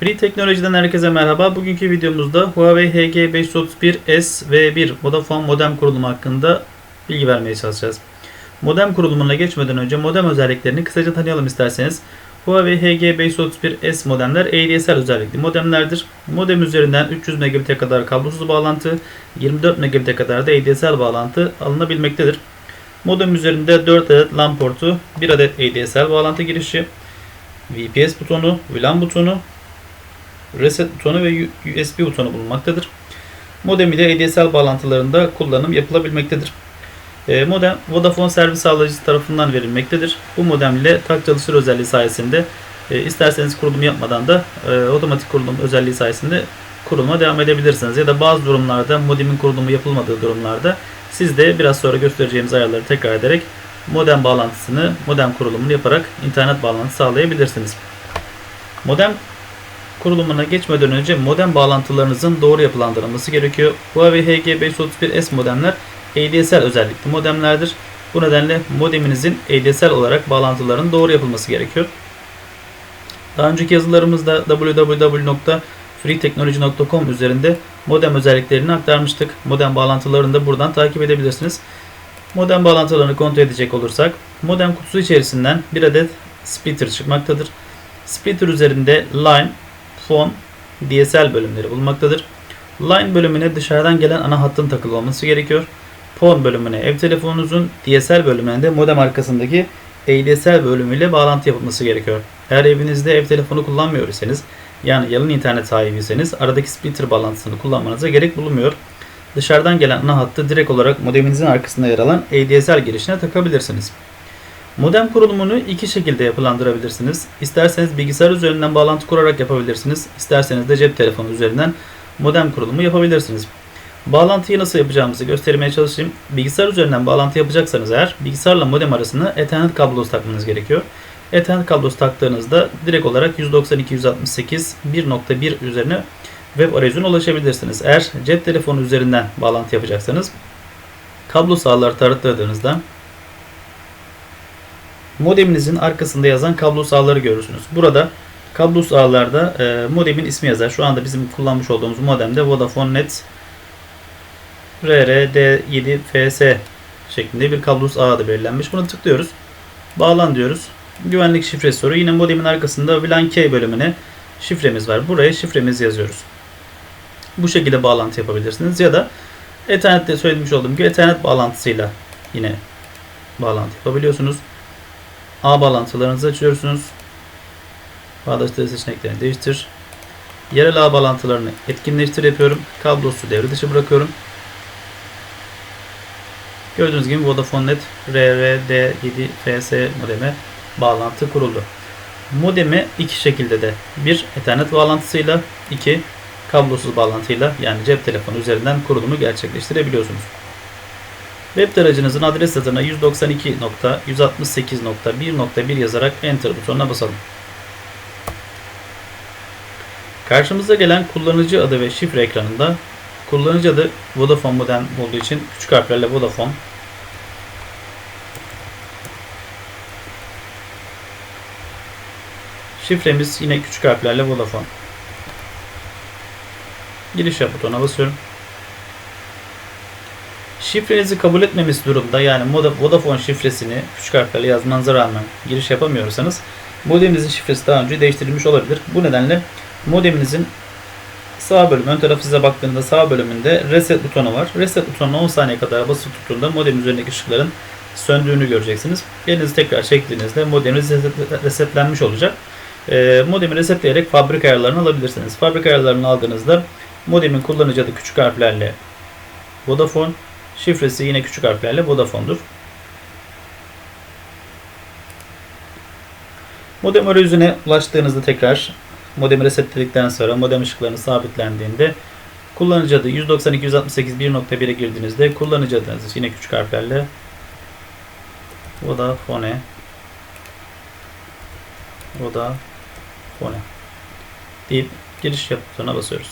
Free Teknoloji'den herkese merhaba. Bugünkü videomuzda Huawei HG531S V1 Vodafone modem kurulumu hakkında bilgi vermeye çalışacağız. Modem kurulumuna geçmeden önce modem özelliklerini kısaca tanıyalım isterseniz. Huawei HG531S modemler ADSL özellikli modemlerdir. Modem üzerinden 300 megabit'e kadar kablosuz bağlantı, 24 megabit'e kadar da ADSL bağlantı alınabilmektedir. Modem üzerinde 4 adet LAN portu, 1 adet ADSL bağlantı girişi, VPS butonu, VLAN butonu, reset butonu ve USB butonu bulunmaktadır. Modem ile ADSL bağlantılarında kullanım yapılabilmektedir. E, modem Vodafone servis sağlayıcısı tarafından verilmektedir. Bu modem ile tak çalışır özelliği sayesinde e, isterseniz kurulum yapmadan da e, otomatik kurulum özelliği sayesinde kuruluma devam edebilirsiniz. Ya da bazı durumlarda modemin kurulumu yapılmadığı durumlarda siz de biraz sonra göstereceğimiz ayarları tekrar ederek modem bağlantısını, modem kurulumunu yaparak internet bağlantısı sağlayabilirsiniz. Modem kurulumuna geçmeden önce modem bağlantılarınızın doğru yapılandırılması gerekiyor. Huawei HG531S modemler ADSL özellikli modemlerdir. Bu nedenle modeminizin ADSL olarak bağlantıların doğru yapılması gerekiyor. Daha önceki yazılarımızda www.freeteknoloji.com üzerinde modem özelliklerini aktarmıştık. Modem bağlantılarını da buradan takip edebilirsiniz. Modem bağlantılarını kontrol edecek olursak modem kutusu içerisinden bir adet splitter çıkmaktadır. Splitter üzerinde line, phone, DSL bölümleri bulunmaktadır. Line bölümüne dışarıdan gelen ana hattın takılı olması gerekiyor. Phone bölümüne ev telefonunuzun, DSL bölümüne de modem arkasındaki ADSL bölümüyle bağlantı yapılması gerekiyor. Eğer evinizde ev telefonu kullanmıyor iseniz, yani yalın internet sahibiyseniz aradaki splitter bağlantısını kullanmanıza gerek bulunmuyor. Dışarıdan gelen ana hattı direkt olarak modeminizin arkasında yer alan ADSL girişine takabilirsiniz. Modem kurulumunu iki şekilde yapılandırabilirsiniz. İsterseniz bilgisayar üzerinden bağlantı kurarak yapabilirsiniz. İsterseniz de cep telefonu üzerinden modem kurulumu yapabilirsiniz. Bağlantıyı nasıl yapacağımızı göstermeye çalışayım. Bilgisayar üzerinden bağlantı yapacaksanız eğer bilgisayarla modem arasına Ethernet kablosu takmanız gerekiyor. Ethernet kablosu taktığınızda direkt olarak 192.168.1.1 üzerine web arayüzüne ulaşabilirsiniz. Eğer cep telefonu üzerinden bağlantı yapacaksanız kablo sahaları taratladığınızda modeminizin arkasında yazan kablo sahaları görürsünüz. Burada kablo sahalarda e, modemin ismi yazar. Şu anda bizim kullanmış olduğumuz modemde Vodafone Net RRD7FS şeklinde bir kablosuz ağ adı belirlenmiş. Bunu tıklıyoruz. Bağlan diyoruz. Güvenlik şifresi soru. Yine modemin arkasında VLAN K bölümüne şifremiz var. Buraya şifremizi yazıyoruz. Bu şekilde bağlantı yapabilirsiniz. Ya da Ethernet'te söylemiş olduğum gibi Ethernet bağlantısıyla yine bağlantı yapabiliyorsunuz. A bağlantılarınızı açıyorsunuz. Bağdaştırı seçeneklerini değiştir. Yerel ağ bağlantılarını etkinleştir yapıyorum. Kablosuz devre dışı bırakıyorum. Gördüğünüz gibi Vodafone Net RRD7FS modeme bağlantı kuruldu. Modemi iki şekilde de bir Ethernet bağlantısıyla iki kablosuz bağlantıyla yani cep telefonu üzerinden kurulumu gerçekleştirebiliyorsunuz. Web tarayıcınızın adres adına 192.168.1.1 yazarak Enter butonuna basalım. Karşımıza gelen kullanıcı adı ve şifre ekranında kullanıcı adı Vodafone modem olduğu için küçük harflerle Vodafone Şifremiz yine küçük harflerle Vodafone. Giriş yap butonuna basıyorum. Şifrenizi kabul etmemesi durumda yani Vodafone şifresini küçük harflerle yazmanıza rağmen giriş yapamıyorsanız modeminizin şifresi daha önce değiştirilmiş olabilir. Bu nedenle modeminizin sağ bölümü, ön tarafı size baktığında sağ bölümünde reset butonu var. Reset butonuna 10 saniye kadar basılı tuttuğunda modem üzerindeki ışıkların söndüğünü göreceksiniz. Elinizi tekrar çektiğinizde modeminiz resetlenmiş olacak. E, modemi resetleyerek fabrika ayarlarını alabilirsiniz. Fabrika ayarlarını aldığınızda modemin kullanıcı adı küçük harflerle Vodafone, şifresi yine küçük harflerle Vodafone'dur. Modem arayüzüne ulaştığınızda tekrar modemi resetledikten sonra modem ışıklarını sabitlendiğinde kullanıcı adı 192.168.1.1'e girdiğinizde kullanıcı adınız yine küçük harflerle Vodafone Vodafone deyip giriş yap basıyoruz.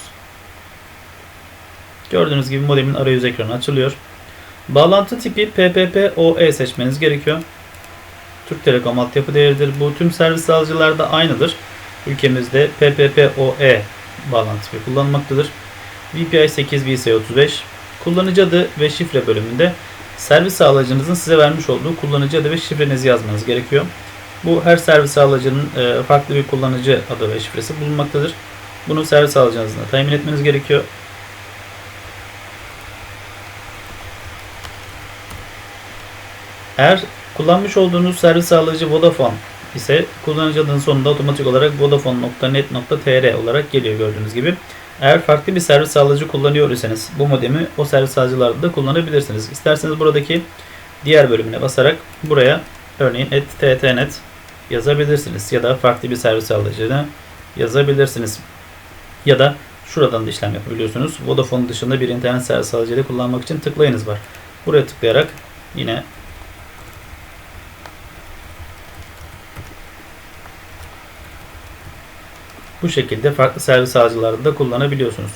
Gördüğünüz gibi modemin arayüz ekranı açılıyor. Bağlantı tipi PPP-oE seçmeniz gerekiyor. Türk Telekom altyapı değeridir. Bu tüm servis sağlayıcılarda aynıdır. ülkemizde PPPoE bağlantı tipi kullanılmaktadır. VPI 8 VC35 kullanıcı adı ve şifre bölümünde servis sağlayıcınızın size vermiş olduğu kullanıcı adı ve şifrenizi yazmanız gerekiyor. Bu her servis sağlayıcının e, farklı bir kullanıcı adı ve şifresi bulunmaktadır. Bunu servis sağlayıcınızla temin etmeniz gerekiyor. Eğer kullanmış olduğunuz servis sağlayıcı Vodafone ise kullanıcı adının sonunda otomatik olarak vodafone.net.tr olarak geliyor gördüğünüz gibi. Eğer farklı bir servis sağlayıcı kullanıyor iseniz bu modemi o servis sağlayıcılarda da kullanabilirsiniz. İsterseniz buradaki diğer bölümüne basarak buraya örneğin ttnet yazabilirsiniz ya da farklı bir servis sağlayıcına yazabilirsiniz. Ya da şuradan da işlem yapabiliyorsunuz. Vodafone dışında bir internet servis sağlayıcıyla kullanmak için tıklayınız var. Buraya tıklayarak yine bu şekilde farklı servis sağlayıcılarda da kullanabiliyorsunuz.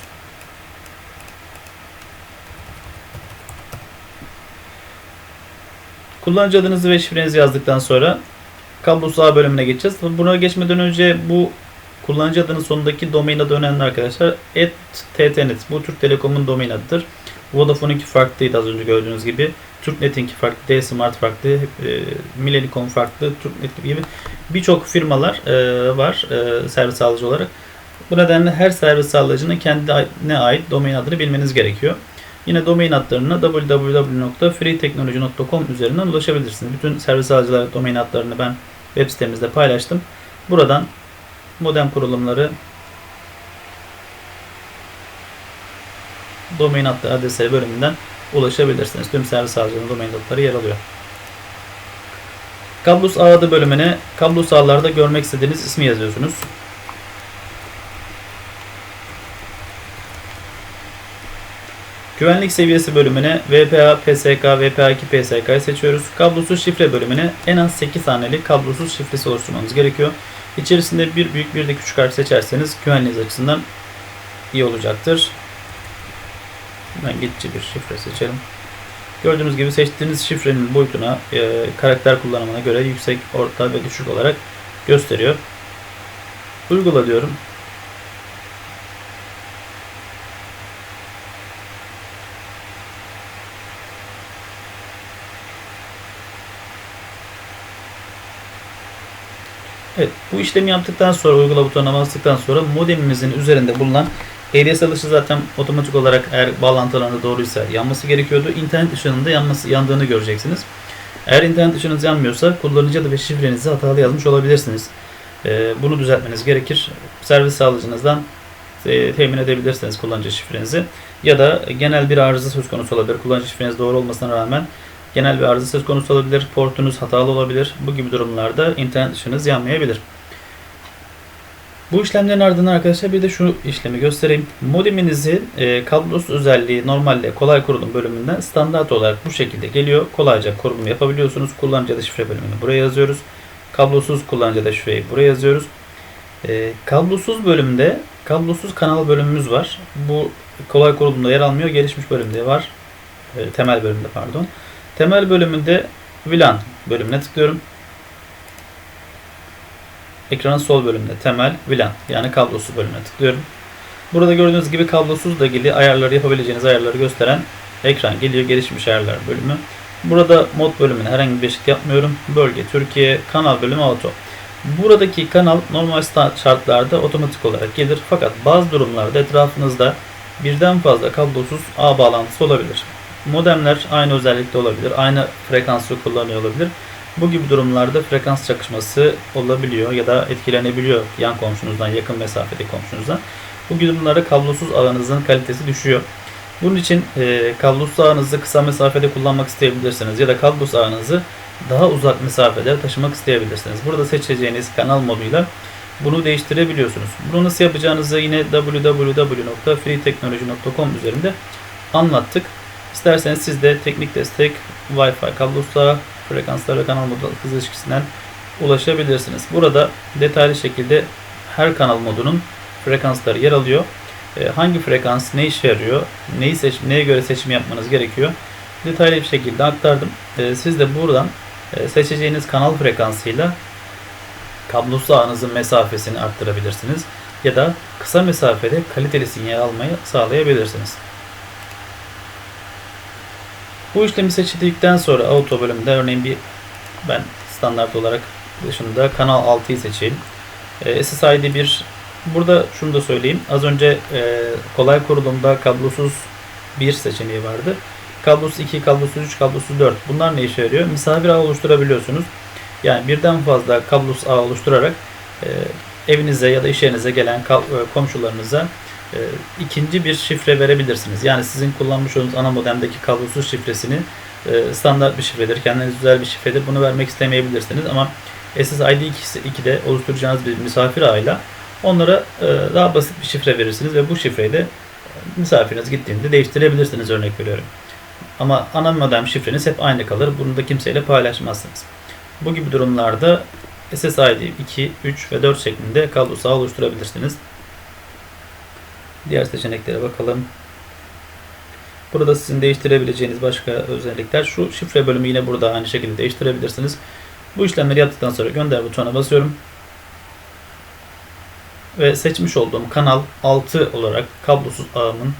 Kullanıcı adınızı ve şifrenizi yazdıktan sonra kablosuz ağ bölümüne geçeceğiz. Buna geçmeden önce bu kullanıcı adının sonundaki domain adı önemli arkadaşlar. ttnet bu Türk Telekom'un domain adıdır. Vodafone'unki farklıydı az önce gördüğünüz gibi. TürkNet'inki farklı, D-Smart farklı, e, Millennium farklı, TürkNet gibi birçok firmalar e, var e, servis sağlayıcı olarak. Bu nedenle her servis sağlayıcının kendine ait domain adını bilmeniz gerekiyor. Yine domain adlarına www.freeteknoloji.com üzerinden ulaşabilirsiniz. Bütün servis sağlayıcılar domain adlarını ben web sitemizde paylaştım. Buradan modem kurulumları domain adlı adresleri bölümünden ulaşabilirsiniz. Tüm servis sağlayıcıların domain adları yer alıyor. Kablus ağ adı bölümüne kablus ağlarda görmek istediğiniz ismi yazıyorsunuz. Güvenlik seviyesi bölümüne VPA, PSK, VPA2, PSK'yı seçiyoruz. Kablosuz şifre bölümüne en az 8 haneli kablosuz şifresi oluşturmanız gerekiyor. İçerisinde bir büyük bir de küçük harf seçerseniz güvenliğiniz açısından iyi olacaktır. Ben geçici bir şifre seçelim. Gördüğünüz gibi seçtiğiniz şifrenin boyutuna, e, karakter kullanımına göre yüksek, orta ve düşük olarak gösteriyor. Uygula diyorum. Evet, bu işlemi yaptıktan sonra uygula butonuna bastıktan sonra modemimizin üzerinde bulunan ADSL ışığı zaten otomatik olarak eğer bağlantılarında doğruysa yanması gerekiyordu. İnternet ışığının da yanması, yandığını göreceksiniz. Eğer internet ışığınız yanmıyorsa kullanıcı adı ve şifrenizi hatalı yazmış olabilirsiniz. Ee, bunu düzeltmeniz gerekir. Servis sağlayıcınızdan e, temin edebilirsiniz kullanıcı şifrenizi. Ya da genel bir arıza söz konusu olabilir. Kullanıcı şifreniz doğru olmasına rağmen genel bir arıza söz konusu olabilir. Portunuz hatalı olabilir. Bu gibi durumlarda internet ışığınız yanmayabilir. Bu işlemlerin ardından arkadaşlar bir de şu işlemi göstereyim. Modeminizi e, kablosuz özelliği normalde kolay kurulum bölümünden standart olarak bu şekilde geliyor. Kolayca kurulum yapabiliyorsunuz. Kullanıcı da şifre bölümünü buraya yazıyoruz. Kablosuz kullanıcı da şifreyi buraya yazıyoruz. E, kablosuz bölümde kablosuz kanal bölümümüz var. Bu kolay kurulumda yer almıyor. Gelişmiş bölümde var. E, temel bölümde pardon. Temel bölümünde VLAN bölümüne tıklıyorum. Ekranın sol bölümünde temel VLAN yani kablosuz bölümüne tıklıyorum. Burada gördüğünüz gibi kablosuzla ilgili ayarları yapabileceğiniz ayarları gösteren ekran geliyor. Gelişmiş ayarlar bölümü. Burada mod bölümüne herhangi bir değişiklik yapmıyorum. Bölge, Türkiye, kanal bölümü auto. Buradaki kanal normal şartlarda otomatik olarak gelir. Fakat bazı durumlarda etrafınızda birden fazla kablosuz ağ bağlantısı olabilir. Modemler aynı özellikte olabilir. Aynı frekansı kullanıyor olabilir. Bu gibi durumlarda frekans çakışması olabiliyor ya da etkilenebiliyor yan komşunuzdan, yakın mesafedeki komşunuzdan. Bu durumlarda kablosuz ağınızın kalitesi düşüyor. Bunun için e, kablosuz ağınızı kısa mesafede kullanmak isteyebilirsiniz ya da kablosuz ağınızı daha uzak mesafede taşımak isteyebilirsiniz. Burada seçeceğiniz kanal moduyla bunu değiştirebiliyorsunuz. Bunu nasıl yapacağınızı yine www.freeteknoloji.com üzerinde anlattık. İsterseniz siz de teknik destek, Wi-Fi kablosu frekanslarla kanal modu hız ilişkisinden ulaşabilirsiniz. Burada detaylı şekilde her kanal modunun frekansları yer alıyor. E, hangi frekans ne işe yarıyor, neyi seç, neye göre seçim yapmanız gerekiyor detaylı bir şekilde aktardım. E, siz de buradan e, seçeceğiniz kanal frekansıyla kablosuz ağınızın mesafesini arttırabilirsiniz ya da kısa mesafede kaliteli sinyal almayı sağlayabilirsiniz. Bu işlemi seçildikten sonra auto bölümünde örneğin bir ben standart olarak dışında kanal 6'yı seçeyim. E, SSID 1 burada şunu da söyleyeyim. Az önce e, kolay kurulumda kablosuz 1 seçeneği vardı. Kablosuz 2, kablosuz 3, kablosuz 4. Bunlar ne işe yarıyor? Misafir ağı oluşturabiliyorsunuz. Yani birden fazla kablosuz ağ oluşturarak e, evinize ya da iş yerinize gelen e, komşularınıza e, ikinci bir şifre verebilirsiniz. Yani sizin kullanmış olduğunuz ana modemdeki kablosuz şifresini e, standart bir şifredir, kendiniz özel bir şifredir. Bunu vermek istemeyebilirsiniz ama SSID 2'de oluşturacağınız bir misafir ağıyla onlara e, daha basit bir şifre verirsiniz ve bu şifreyi de misafiriniz gittiğinde değiştirebilirsiniz örnek veriyorum. Ama ana modem şifreniz hep aynı kalır. Bunu da kimseyle paylaşmazsınız. Bu gibi durumlarda SSID 2, 3 ve 4 şeklinde kablosuz ağ oluşturabilirsiniz. Diğer seçeneklere bakalım. Burada sizin değiştirebileceğiniz başka özellikler şu şifre bölümü yine burada aynı şekilde değiştirebilirsiniz. Bu işlemleri yaptıktan sonra gönder butonuna basıyorum. Ve seçmiş olduğum kanal 6 olarak kablosuz ağımın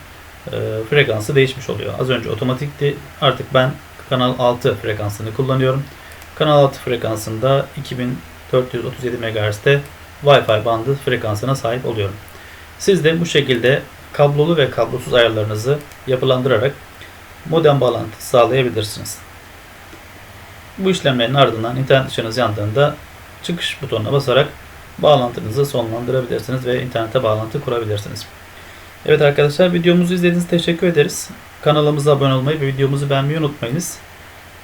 e, frekansı değişmiş oluyor. Az önce otomatikti. Artık ben kanal 6 frekansını kullanıyorum. Kanal 6 frekansında 2437 MHz'de Wi-Fi bandı frekansına sahip oluyorum. Siz de bu şekilde kablolu ve kablosuz ayarlarınızı yapılandırarak modem bağlantısı sağlayabilirsiniz. Bu işlemlerin ardından internet ışığınız yandığında çıkış butonuna basarak bağlantınızı sonlandırabilirsiniz ve internete bağlantı kurabilirsiniz. Evet arkadaşlar videomuzu izlediğiniz için teşekkür ederiz. Kanalımıza abone olmayı ve videomuzu beğenmeyi unutmayınız.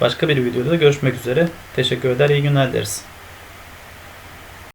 Başka bir videoda görüşmek üzere. Teşekkür eder, iyi günler dileriz.